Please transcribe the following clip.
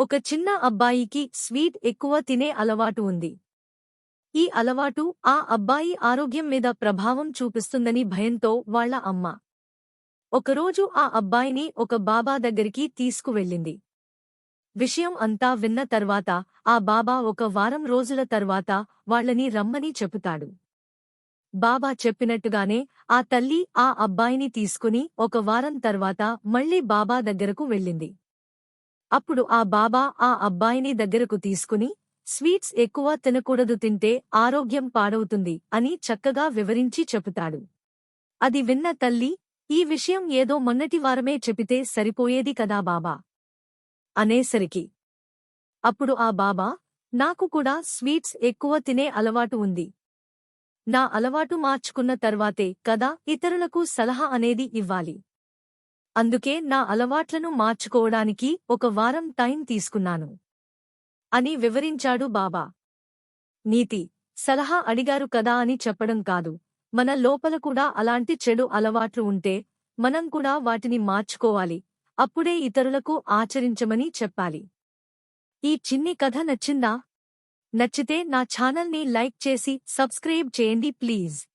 ఒక చిన్న అబ్బాయికి స్వీట్ ఎక్కువ తినే అలవాటు ఉంది. ఈ అలవాటు ఆ అబ్బాయి ఆరోగ్యం మీద ప్రభావం చూపిస్తుందని భయంతో వాళ్ళ అమ్మ. ఒకరోజు ఆ అబ్బాయిని ఒక బాబా దగ్గరికి తీసుకువెళ్ళింది. విషయం అంతా విన్న తర్వాత ఆ బాబా ఒక వారం రోజుల తర్వాత వాళ్ళని రమ్మని చెబుతాడు బాబా చెప్పినట్టుగానే ఆ తల్లి ఆ అబ్బాయిని తీసుకుని ఒక వారం తర్వాత మళ్ళీ బాబా దగ్గరకు వెళ్ళింది. అప్పుడు ఆ బాబా ఆ అబ్బాయిని దగ్గరకు తీసుకుని స్వీట్స్ ఎక్కువ తినకూడదు తింటే ఆరోగ్యం పాడవుతుంది అని చక్కగా వివరించి చెబుతాడు అది విన్న తల్లి ఈ విషయం ఏదో మొన్నటి వారమే చెపితే సరిపోయేది కదా బాబా అనేసరికి అప్పుడు ఆ బాబా నాకు కూడా స్వీట్స్ ఎక్కువ తినే అలవాటు ఉంది. నా అలవాటు మార్చుకున్న తర్వాతే కదా ఇతరులకు సలహా అనేది ఇవ్వాలి. అందుకే నా అలవాట్లను మార్చుకోవడానికి ఒక వారం టైం తీసుకున్నాను. అని వివరించాడు బాబా. నీతి సలహా అడిగారు కదా అని చెప్పడం కాదు. మన లోపల కూడా అలాంటి చెడు అలవాట్లు ఉంటే మనం కూడా వాటిని మార్చుకోవాలి. అప్పుడే ఇతరులకు ఆచరించమని చెప్పాలి. ఈ చిన్ని కథ నచ్చిందా? నచ్చితే నా ఛానల్ని లైక్ చేసి సబ్స్క్రైబ్ చేయండి ప్లీజ్.